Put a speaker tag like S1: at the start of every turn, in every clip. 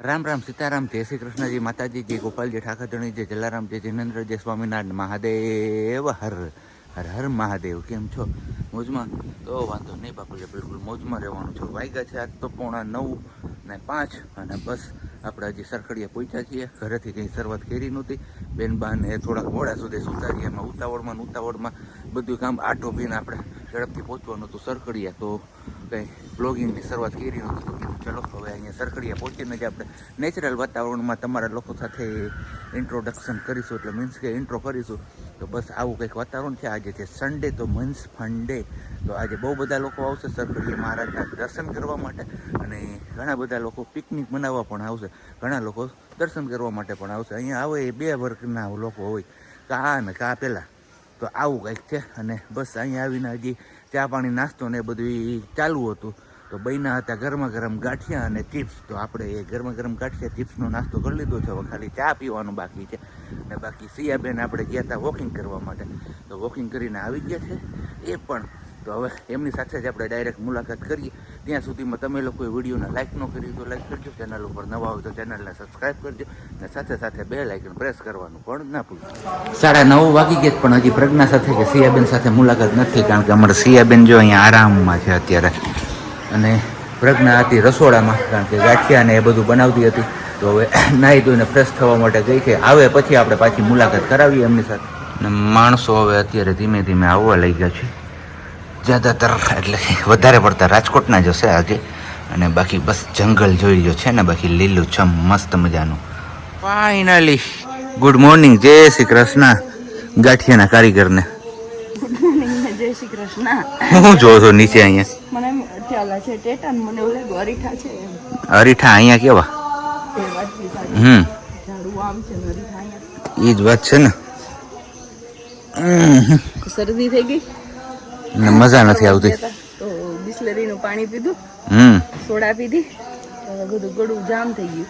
S1: રામ રામ સીતારામ, જય શ્રી કૃષ્ણજી, માતાજી, જય ગોપાલજી ઠાકરધણી જય જલારામ, જય જિનેન્દ્ર, જય સ્વામિનારાયણ, મહાદેવ, હર હર હર મહાદેવ. કેમ છો? મોજમાં? તો વાંધો નહીં બાપુ બિલકુલ મોજમાં રહેવાનું છું. વાગ્યા છે આજ તો પોણા નવ ને પાંચ અને બસ આપણે હજી સરખડીએ પહોંચ્યા છીએ. ઘરેથી કંઈ શરૂઆત કરી નહોતી. બેન બાને થોડાક મોડા સુધી સુધારી એમાં ઉતાવળમાં ઉતાવળમાં બધું કામ આટો પીને આપણે ઝડપથી પહોંચવાનું હતું સરખડીએ. તો કંઈ બ્લોગિંગની શરૂઆત કરી હતી ચલો હવે અહીંયા સરખડીએ પહોંચીને જ આપણે નેચરલ વાતાવરણમાં તમારા લોકો સાથે ઇન્ટ્રોડક્શન કરીશું. એટલે મીન્સ કે ઇન્ટ્રો કરીશું. તો બસ આવું કંઈક વાતાવરણ છે. આજે છે સન્ડે તો મીન્સ ફંડે તો આજે બહુ બધા લોકો આવશે સરખડીએ મહારાજના દર્શન કરવા માટે અને ઘણા બધા લોકો પિકનિક મનાવવા પણ આવશે. ઘણા લોકો દર્શન કરવા માટે પણ આવશે. અહીંયા આવે એ બે વર્ગના લોકો હોય. કા ને કા પેલા. તો આવું કંઈક છે. અને બસ અહીંયા આવીને હજી ચા પાણી નાસ્તો ને એ બધું ચાલુ હતું. તો બન્યા હતા ગરમા ગરમ ગાંઠિયા અને ચિપ્સ. તો આપણે એ ગરમા ગરમ ગાંઠિયા ચિપ્સનો નાસ્તો કરી લીધો છે. હવે ખાલી ચા પીવાનું બાકી છે. અને બાકી સિયાબેન આપણે ગયા હતા વોકિંગ કરવા માટે. તો વોકિંગ કરીને આવી ગયા છે. એ પણ તો હવે એમની સાથે જ આપણે ડાયરેક્ટ મુલાકાત કરીએ. ત્યાં સુધીમાં તમે લોકોએ વિડીયોને લાઇક ન કરી તો લાઇક કરજો. ચેનલ ઉપર નવા હોય તો ચેનલને સબસ્ક્રાઈબ કરજો. અને સાથે સાથે બે લાઇકન પ્રેસ કરવાનું પણ ના ભૂલજો સાડા નવ વાગી ગયા પણ હજી પ્રજ્ઞા સાથે કે સિયાબેન સાથે મુલાકાત નથી. કારણ કે અમારે સિયાબેન જો અહીંયા આરામમાં છે અત્યારે. અને પ્રજ્ઞા હતી રસોડામાં કારણ કે ગાંઠિયા ને એ બધું બનાવતી હતી. તો હવે નાહી ધોઈને ફ્રેશ થવા માટે ગઈ છે. આવે પછી આપણે પાછી મુલાકાત કરાવીએ એમની સાથે. અને માણસો હવે અત્યારે ધીમે ધીમે આવવા લઈ ગયા છે. જ્યાદાતર એટલે વધારે પડતા રાજકોટના જ હશે આજે. અને બાકી બસ જંગલ જોઈ લ્યો છે ને બાકી લીલું છમ મસ્ત મજાનું. ફાઇનલી ગુડ મોર્નિંગ જય શ્રી કૃષ્ણ ગાંઠિયાના કારીગરને.
S2: જય શ્રી કૃષ્ણ.
S1: હું જોઉં છું નીચે અહીંયા.
S2: મને એમ છે ટેટા ને મને ઓલે અરીઠા છે એમ.
S1: અરીઠા અહીંયા કેવા?
S2: એ વાત
S1: હમ.
S2: ઝાડુ આમ છે ને અરીઠા અહીંયા
S1: એ જ વાત છે ને.
S2: શરદી થઈ ગઈ?
S1: ને મજા નથી આવતી.
S2: તો તો બિસ્લરીનું પાણી પીધું
S1: હમ.
S2: સોડા પીધી બધું ગળું જામ થઈ ગયું.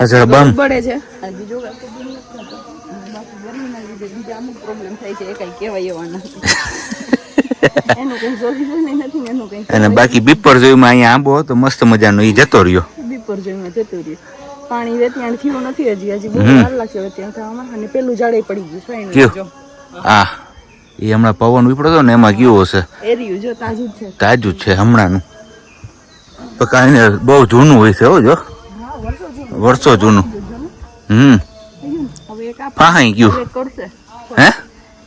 S2: એટલે
S1: બમ.
S2: બળે છે. અને બીજો બાકી ગરમીના લીધે અમુક પ્રોબ્લેમ થાય છે એ કઈ કહેવાય એવા નથી.
S1: અને બાકી બીપર જોયું અહીંયા આંબો હતો મસ્ત મજાનો એ જતો રહ્યો.
S2: બીપર જોઈમાં જતો રહ્યો. પાણી વેતિયાણ થયું નથી હજી હજી બહુ વાર લાગશે વેતિયાણ થવામાં. અને પેલું ઝાડે પડી ગયું
S1: કયું?
S2: જો.
S1: આ એ હમણાં પવન ઉપડ્યો હતો ને એમાં કેવું હશે?
S2: એરિયું જો તાજું જ છે.
S1: તાજું છે હમણાંનું. તો કાંઈ બહુ જૂનું હોય છે હો જો.
S2: વર્ષો જૂનું.
S1: હમ. ફાહાઈ ગયું. હે?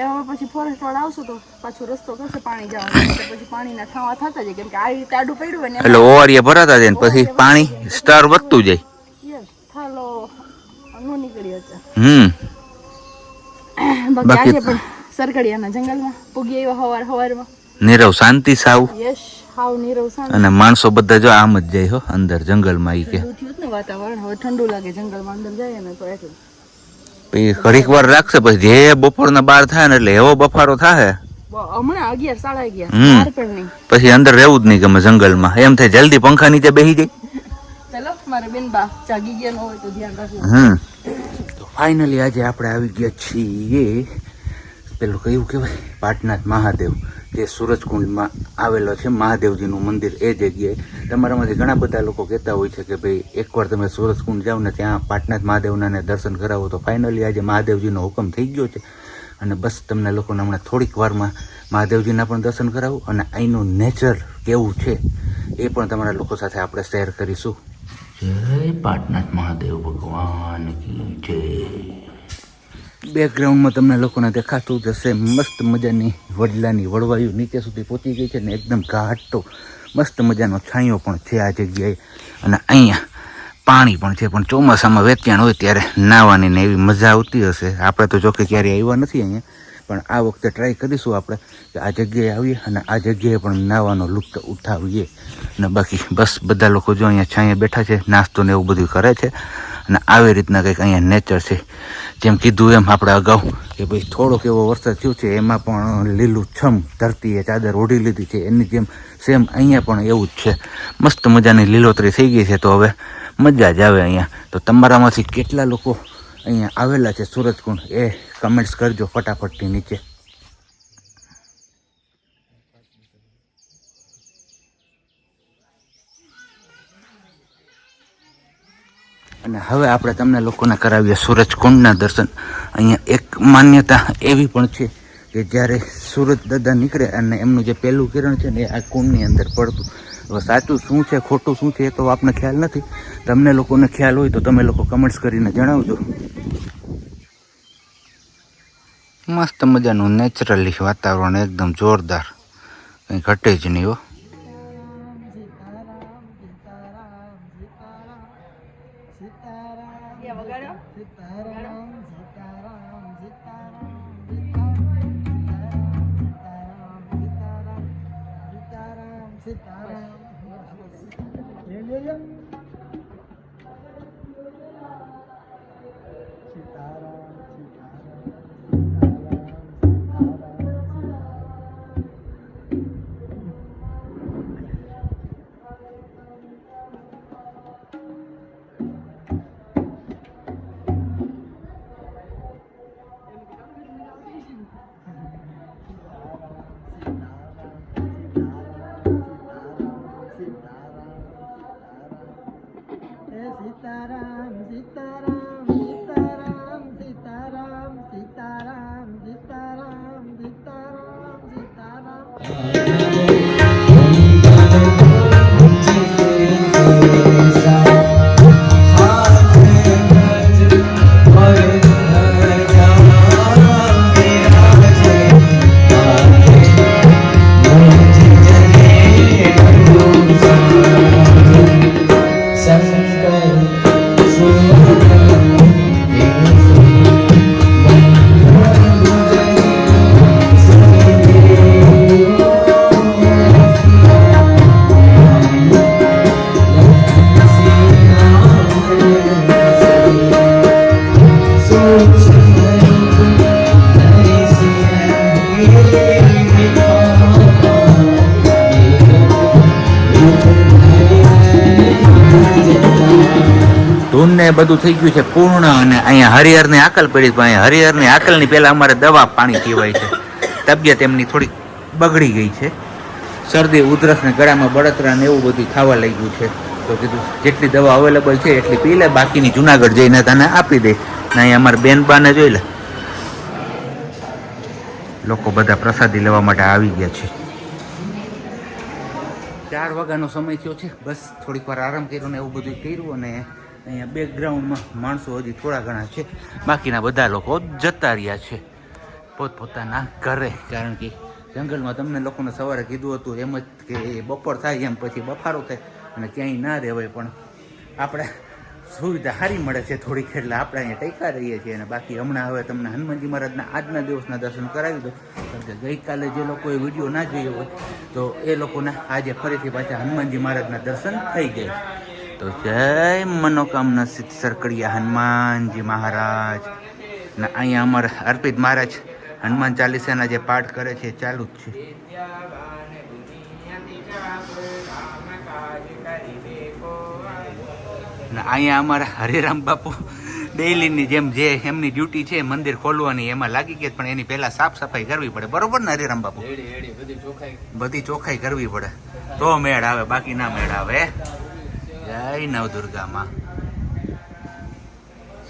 S2: એ પછી ફોરેસ્ટ વાળા આવશે તો પાછો રસ્તો કરશે પાણી જવાનું. પછી પાણીના ઠાવા થતા જાય કેમ કે આ રીતે આડું પડ્યું હોય ને
S1: એટલે ઓવારીએ ભરાતા જાય ને પછી પાણી સ્ટાર વધતું જાય.
S2: થાલો નો નીકળી હતા
S1: હમ.
S2: બાકી આજે પણ સરગડિયાના જંગલમાં પૂગી આવ્યા હવાર હવારમાં.
S1: નીરવ શાંતિ સાવ અને માણસો બધા જો આમ જ જાય હો અંદર જંગલમાં ઈ કે.
S2: વાતાવરણ હવે ઠંડુ લાગે જંગલમાં અંદર જાય ને તો એટલે
S1: પછી ઘડીક વાર રાખશે પછી જે બપોરના બાર થાય ને એટલે એવો બફારો થાય પછી અંદર રહેવું જ નહીં ગમે જંગલમાં. એમ થાય જલ્દી પંખા નીચે બેસી જાય.
S2: ચલો મારે બેન બા જાગી ગયા ન હોય તો ધ્યાન રાખવું
S1: હમ. તો ફાઇનલી આજે આપણે આવી ગયા છીએ. પેલું કયું કહેવાય? પાટનાથ મહાદેવ. જે સૂરજકુંડમાં આવેલો છે, મહાદેવજીનું મંદિર, એ જગ્યાએ. તમારામાંથી ઘણા બધા લોકો કહેતા હોય છે કે ભાઈ, એકવાર તમે સૂરજકુંડ જાઓ ને ત્યાં પાટનાથ મહાદેવના દર્શન કરાવો તો ફાઇનલી આજે મહાદેવજીનો હુકમ થઈ ગયો છે. અને બસ તમને લોકોને હમણાં થોડીક વારમાં મહાદેવજીના પણ દર્શન કરાવું અને અહીંનું નેચર કેવું છે, એ પણ તમારા લોકો સાથે આપણે શેર કરીશું. જય પાટનાથ મહાદેવ ભગવાન કી જય. બેકગ્રાઉન્ડમાં તમને લોકોને દેખાતું જ હશે. મસ્ત મજાની વડલાની વડવાયું નીચે સુધી પહોંચી ગઈ છે ને એકદમ ઘાટો. મસ્ત મજાનો છાંયો પણ છે આ જગ્યાએ. અને અહીંયા પાણી પણ છે, પણ ચોમાસામાં વેચાણ હોય ત્યારે નાહવાની ને એવી મજા આવતી હશે. આપણે તો જોકે ક્યારેય આવ્યા નથી અહીંયા, પણ આ વખતે ટ્રાય કરીશું આપણે કે આ જગ્યાએ આવીએ અને આ જગ્યાએ પણ નાહવાનો લુપ્ત ઉઠાવીએ. અને બાકી બસ બધા લોકો જો અહીંયા છાંયે બેઠા છે, નાસ્તો ને એવું બધું કરે છે. અને આવી રીતના કંઈક અહીંયા નેચર છે. જેમ કીધું એમ આપણે અગાઉ કે ભાઈ થોડોક એવો વરસાદ થયો છે, એમાં પણ લીલું છમ ધરતીએ ચાદર ઓઢી લીધી છે, એની જેમ સેમ અહીંયા પણ એવું જ છે. મસ્ત મજાની લીલોતરી થઈ ગઈ છે, તો હવે મજા જ આવે અહીંયા. તો તમારામાંથી કેટલા લોકો અહીંયા આવેલા છે સુરજકુંડ એ કમેન્ટ્સ કરજો ફટાફટથી નીચે. અને હવે આપણે તમને લોકોને કરાવીએ સૂરજકુંડના દર્શન. અહીંયા એક માન્યતા એવી પણ છે કે જ્યારે સૂરજ દાદા નીકળે અને એમનું જે પહેલું કિરણ છે ને એ આ કુંડની અંદર પડતું. હવે સાચું શું છે, ખોટું શું છે એ તો આપને ખ્યાલ નથી. તમને લોકોને ખ્યાલ હોય તો તમે લોકો કમેન્ટ્સ કરીને જણાવજો. મસ્ત મજાનું નેચરલી વાતાવરણ એકદમ જોરદાર. કંઈ ઘટે જ નહીં હો. એ બધું થઈ ગયું છે પૂર્ણ અને અહીંયા હરિહરની આકલ પડી પણ અહીંયા હરિહરની આકલની પહેલાં અમારે દવા પાણી પીવાય છે. તબિયત એમની થોડી બગડી ગઈ છે. શરદી, ઉધરસ ને ગળામાં બળતરા ને એવું બધું થવા લાગ્યું છે. તો કીધું, જેટલી દવા અવેલેબલ છે, એટલી પી લે, બાકીની જુનાગઢ જઈને તને આપી દે. ને અહીંયા અમારા બેન બાને જોઈ લે. લોકો બધા પ્રસાદી લેવા માટે આવી ગયા છે. ચાર વાગ્યાનો સમય થયો છે. બસ થોડીક વાર આરામ કર્યો ને એવું બધું કર્યું અને અહીંયા બેકગ્રાઉન્ડમાં માણસો હજી થોડા ઘણા છે. બાકીના બધા લોકો જતા રહ્યા છે પોતપોતાના ઘરે. કારણ કે જંગલમાં તમને લોકોને સવારે કીધું હતું એમ જ કે બપોર થાય એમ પછી બફારો થાય અને ક્યાંય ના રહેવાય. પણ આપણે સુવિધા સારી મળે છે થોડીક એટલે આપણે અહીંયા ટૈકા રહીએ છીએ. અને બાકી હમણાં હવે તમને હનુમાનજી મહારાજના આજના દિવસના દર્શન કરાવી દો કારણ કે ગઈકાલે જે લોકોએ વીડિયો ના જોયો હોય, તો એ લોકોના આજે ફરીથી પાછા હનુમાનજી મહારાજના દર્શન થઈ જાય તો જય મનોકામના સિદ્ધ સરકડિયા હનુમાનજી મહારાજ. ને અહીંયા અમારા અર્પિત મહારાજ હનુમાન ચાલીસાના જે પાઠ કરે છે ચાલુ જ છે. ને અહીંયા અમારા હરિરામ બાપુ ડેઈલીની જેમ જે એમની ડ્યુટી છે મંદિર ખોલવાની એમાં લાગી ગઈ પણ એની પહેલાં સાફ સફાઈ કરવી પડે. બરોબર ને હરિરામ બાપુ? બધી ચોખ્ખાઈ કરવી પડે. તો મેળ આવે બાકી ના મેળ આવે જય નવદુર્ગામાં.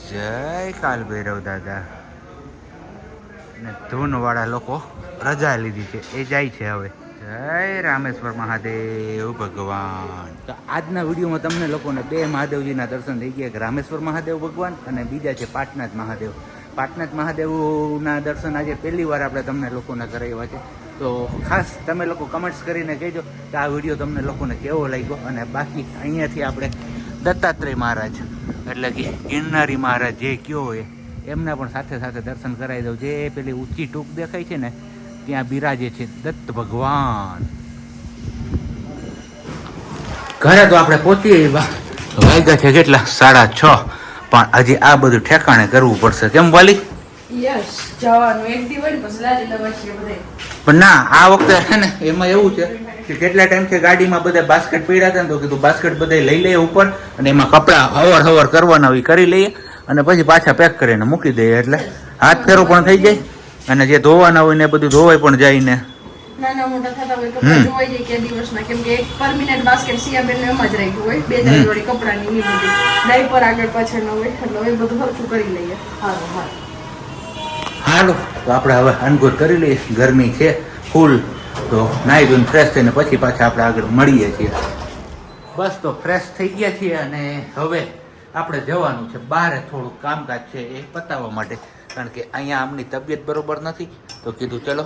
S1: જય કાલ ભૈરવ દાદા. ને ધૂનવાળા લોકો રજા લીધી છે, એ જાય છે હવે. જય રામેશ્વર મહાદેવ ભગવાન. તો આજના વિડીયોમાં તમને લોકોને બે મહાદેવજીના દર્શન થઈ ગયા, એક રામેશ્વર મહાદેવ ભગવાન અને બીજા છે પાટનાથ મહાદેવ. પાટનાથ મહાદેવના દર્શન આજે પહેલી વાર આપણે તમને લોકોને કરાવ્યા છે. તો ખાસ તમે લોકો કમેન્ટ્સ કરીને કહેજો કે આ વીડિયો તમને લોકોને કેવો લાગ્યો અને બાકી અહીંયાથી આપણે દત્તાત્રેય મહારાજ, એટલે કે ગિરનારી મહારાજ જે કયો હોય, એમના પણ સાથે સાથે દર્શન કરાવી દઉં. જે પેલી ઊંચી ટૂંક દેખાય છે ને, ત્યાં બિરાજે છે દત્ત ભગવાન. ઘરે તો આપણે પહોંચી વાગ્યા છે કેટલા? સાડા છ. પણ હજી આ બધું ઠેકાણે કરવું પડશે. કેમ વાલી? પણ ના આ વખતે છે ને એમાં એવું છે કે કેટલા ટાઈમથી ગાડીમાં બધા બાસ્કેટ પીડ્યા હતા ને તો કીધું બાસ્કેટ બધા લઈ લઈએ ઉપર અને એમાં કપડાં હવર હવર કરવાના હોય એ કરી લઈએ અને પછી પાછા પેક કરીને મૂકી દઈએ. એટલે હાથ ફેરો પણ થઈ જાય અને જે ધોવાના હોય ને એ બધું ધોવાય પણ જાય ને.
S2: નાના મોટા થતા હોય કપડા
S1: હમ.
S2: જાય કે દિવસના કેમ કે એક પરમિનન્ટ બાસ્કેટ સિયાબેન એમ જ રાખ્યું હોય. બે ત્રણ જોડી કપડાની ની બધી. ડાયપર આગળ પાછળ ન હોય એટલે એ બધું હરખું કરી લઈએ. હારું હારું.
S1: હાલો, તો આપણે હવે અનગોર કરી લઈએ. ગરમી છે ફૂલ તો નાહી ધોઈને ફ્રેશ થઈને પછી પાછા આપણે આગળ મળીએ છીએ. બસ તો ફ્રેશ થઈ ગયા છીએ અને હવે આપણે જવાનું છે. બહાર થોડુંક કામકાજ છે એ પતાવવા માટે. કારણ કે અહીંયા આમની તબિયત બરોબર નથી. તો કીધું ચલો,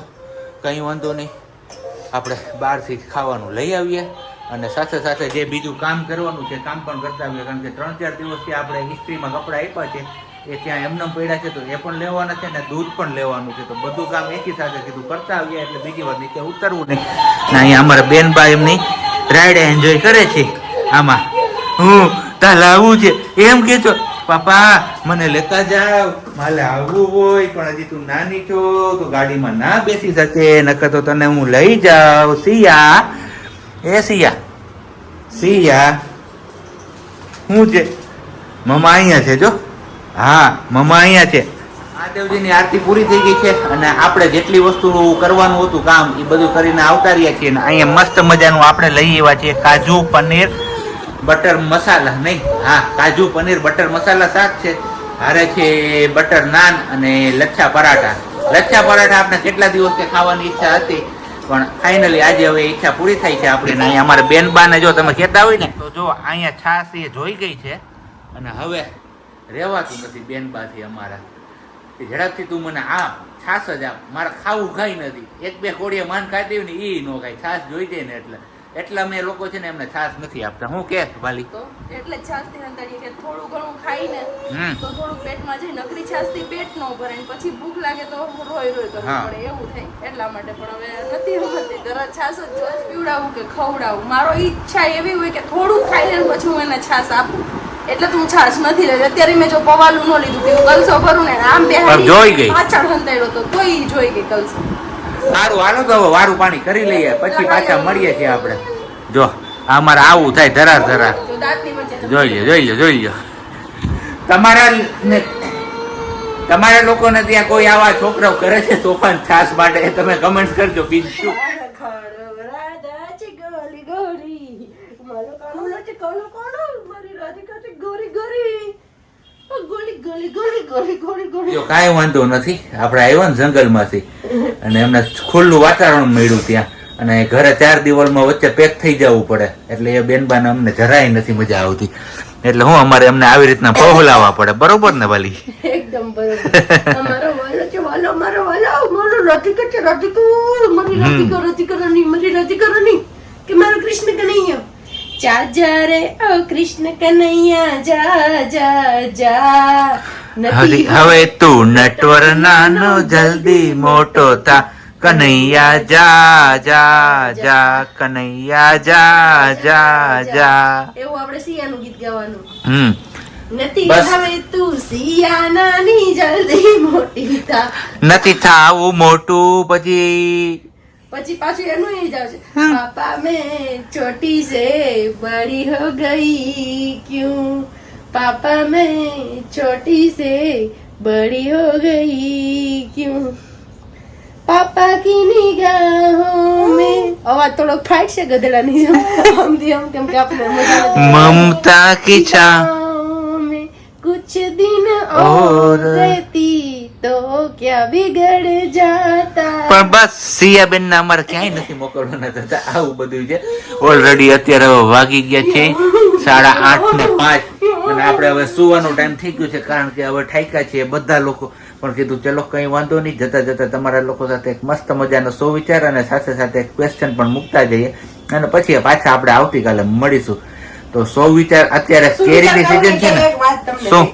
S1: કંઈ વાંધો નહીં. આપણે બહારથી ખાવાનું લઈ આવીએ અને સાથે સાથે જે બીજું કામ કરવાનું છે, કામ પણ કરતા આવીએ. કારણ કે ત્રણ ચાર દિવસથી આપણે ઇસ્ત્રીમાં કપડાં આપ્યા છે. એ ત્યાં એમને પડ્યા છે તો એ પણ લેવાના છે ને દૂધ પણ લેવાનું છે. તો બધું કામ એકી સાથે કીધું, કરતા આવીએ એટલે બીજી વાર નીચે ઉતરવું નહીં. ને અહીંયા અમારા બેનભાઈ એમની રાઈડ એન્જોય કરે છે. આમાં. હું તાર આવું છે. એમ કહેતો પાપા, મને લેતા જાવ. મારે આવવું હોય, પણ હજી તું નાની છો, તો ગાડીમાં ના બેસી શકે. નકર તો તને હું લઈ જાઉં સિયા. એ સિયા. સિયા. શું છે? મમા અહીંયા છે જો. હા, મમા અહીંયા છે. મહાદેવજીની આરતી પૂરી થઈ ગઈ છે અને આપણે જેટલી વસ્તુ કરવાનું હતું કામ, એ બધું કરીને આવતા રહ્યા છીએ અહીંયા મસ્ત મજાનું આપણે લઈ આવ્યા છીએ. કાજુ પનીર, બટર મસાલા, નહીં? હા, કાજુ, પનીર, બટર મસાલા, શાક છે. હારે છે બટર નાન અને લચ્છા પરાઠા. લચ્છા પરાઠા આપણે કેટલા દિવસથી ખાવાની ઈચ્છા હતી, પણ ફાઇનલી આજે હવે ઈચ્છા પૂરી થઈ છે આપણે. અહીંયા અમારે બેનબાને જો તમે કહેતા હોય ને, તો જો અહીંયા છાશ એ જોઈ ગઈ છે. અને હવે રહેવાતું નથી બેનબાથી અમારા. ઝડપથી તું મને આપ છાસ જ આપ. મારે ખાવું ખાઈ નથી. એક બે કોડીએ માન ખાતી હોય ને એ ન ખાય. છાસ જોઈ જાય ને એટલે. એટલા અમે લોકો છે ને એમને છાસ નથી આપતા. હું કે વાલી?
S2: એટલે છાસથી હંતાડીએ કે થોડું ઘણું ખાઈ
S1: ને
S2: તો થોડું પેટમાં જઈ નકરી છાસથી પેટ નો ભરે ને પછી ભૂખ લાગે તો રોય રોય કરવું પડે. એવું થાય. એટલા માટે પણ હવે નથી હોતી. ઘરે છાસ જ જો પીવડાવું કે ખવડાવું? મારો ઈચ્છા એવી હોય કે થોડું ખાઈ લે પછી હું એને છાસ આપું. એટલે તું છાશ નથી લેતી. અત્યારે મેં જો પવાલું ન લીધું કે કલસો ભરું ને આમ બેહાડી
S1: જોઈ ગઈ.
S2: પાછળ હંતાડ્યો તો તોય જોઈ ગઈ કલસો.
S1: સારું હાલો તો હવે વારું પાણી કરી લઈએ. પછી પાછા મળીએ છીએ આપણે. જો અમારે આવું થાય ધરાર ધરાર. જોઈ લ્યો જોઈ લ્યો જોઈ લ્યો. તમારા ને તમારા લોકોને ત્યાં કોઈ આવા છોકરાઓ કરે છે તોફાન છાસ માટે? તમે કમેન્ટ કરજો બીજું કાંઈ વાંધો નથી. આપણે આવ્યા ને જંગલમાંથી. અને એમને ખુલ્લું વાતાવરણ મળ્યું ત્યાં. અને ઘરે ચાર દિવાલમાં વચ્ચે પેક થઈ જવું પડે. એટલે એ બેનબાને અમને જરાય નથી મજા આવતી. એટલે હું અમારે એમને આવી રીતના પહોલાવવા પડે. બરોબર ને વાલી?
S2: એકદમ બરોબર. અમારો વાલો છે વાલો મારો વાલો. મારો રાધિકા છે રાધિકા. મારી રાધિકા રાધિકા રાની મારી રાધિકા રાની કે મારો કૃષ્ણ કનૈયા જા જા રે ઓ કૃષ્ણ કનૈયા જા જા જા.
S1: હરી હવે તું નટવર નાનો જલ્દી મોટો થા. કનૈયા જા જા જા. કનૈયા જા જા જા.
S2: એવું આપણે સિયાનું ગીત ગાવાનું.
S1: હમ.
S2: નથી હવે તું સિયા નાની જલ્દી મોટી થા.
S1: નથી થાવું મોટું પછી
S2: પછી પાછું એનું એ જ આવશે પાપા મેં छोटी से बड़ी हो गई क्यों पापा मैं छोटी से बड़ी हो गई क्यों पापा की निगाहों में અવાજ થોડોક ફાઈટ છે ગધેડાની જેમ આમથી આમ કેમ કે આપણે મજા નથી.
S1: મમતા કી છા
S2: निगाहों में कुछ दिन
S1: और
S2: और रहती तो क्या बिगड़ जाता
S1: પણ બસ સિયા બેન ના અમારે ક્યાંય નથી મોકલવાના થતા આવું બધું છે. ઓલરેડી અત્યારે હવે વાગી ગયા છે સાડા આઠ ને પાંચ. અને આપણે હવે સુવાનો ટાઈમ થઈ ગયો છે કારણ કે હવે ઠાઈકા છે બધા લોકો. પણ કીધું ચલો કઈ વાંધો નહીં. જતા જતા તમારા લોકો સાથે એક મસ્ત મજાનો સો વિચાર અને સાથે સાથે એક ક્વેશ્ચન પણ મૂકતા જઈએ. અને પછી પાછા આપણે આવતીકાલે મળીશું. તો સો વિચાર અત્યારે કેરીની સિઝન છે ને. શું?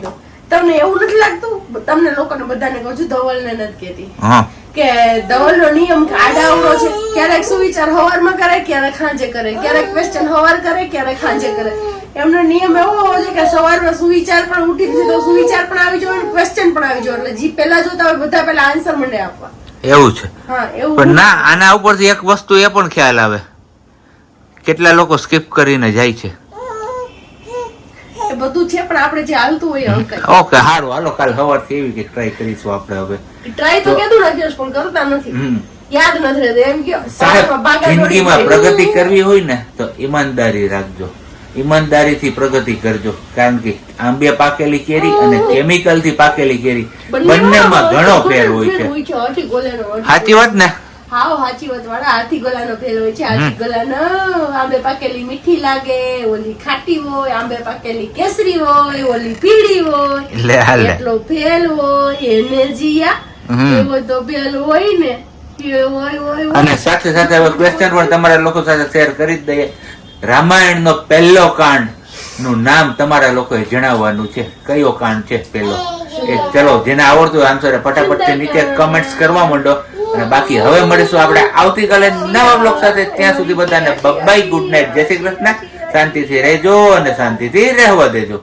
S2: તમને એવું નથી લાગતું? તમને લોકોને બધાને કહું છું ધવલને નથી કહેતી.
S1: હા.
S2: કે ધવલનો નિયમ કે આડાઅવળો છે ક્યારેક સુવિચાર હવારમાં કરે ક્યારેક સાંજે કરે ક્યારેક ક્વેશ્ચન હવાર કરે ક્યારેક સાંજે કરે. એમનો નિયમ એવો હોવો જોઈએ કે સવારમાં સુવિચાર પણ ઉઠી જશે તો સુવિચાર પણ આવી જવો ક્વેશ્ચન પણ આવી જવો. એટલે જે પહેલા જોતા હોય બધા પહેલા આન્સર મને આપવા.
S1: એવું છે.
S2: હા એવું
S1: પણ ના આના ઉપરથી એક વસ્તુ એ પણ ખ્યાલ આવે. કેટલા લોકો સ્કીપ કરીને જાય છે.
S2: છે પણ આપણે જે હાલતું હોય હલકાય
S1: ઓકે સારું હાલો કાલ સવારથી એવી કે ટ્રાય કરીશું આપણે હવે.
S2: ટ્રાય તો કેતું રાખ્યો પણ કરતા નથી.
S3: યાદ નથી રહેતું એમ કયો
S1: સાહેબ
S3: પાકમાં બાકા
S1: જિંદગીમાં પ્રગતિ કરવી હોય ને તો ઈમાનદારી રાખજો. ઈમાનદારીથી પ્રગતિ કરજો. કારણ કે આંબે પાકેલી કેરી અને કેમિકલથી પાકેલી કેરી બંનેમાં ઘણો ફેર હોય છે. સાચી વાત ને?
S3: હાવ સાચી વાત. વાળા હાથી ગોલાનો ભેલ હોય છે હાથી ગોલાનો. આંબે પાકેલી મીઠી લાગે ઓલી ખાટી હોય આંબે પાકેલી કેસરી હોય ઓલી પીળી હોય. એટલો ભેલ હોય એને જીયા એવો તો ભેલ હોય ને.
S1: અને સાથે સાથે હવે ક્વેશ્ચન પણ તમારા લોકો સાથે શેર કરી જ દઈએ. રામાયણનો પહેલો કાંડનું નામ તમારા લોકોએ જણાવવાનું છે. કયો કાંડ છે પહેલો? એ ચલો, જેને આવડતું આન્સર ફટાફટથી નીચે કમેન્ટ્સ કરવા માંડો. અને બાકી હવે મળીશું આપણે આવતીકાલે નવા બ્લોગ સાથે. ત્યાં સુધી બધાને બાય ગુડ નાઇટ જય શ્રી કૃષ્ણ. શાંતિથી રહેજો અને શાંતિથી રહેવા દેજો.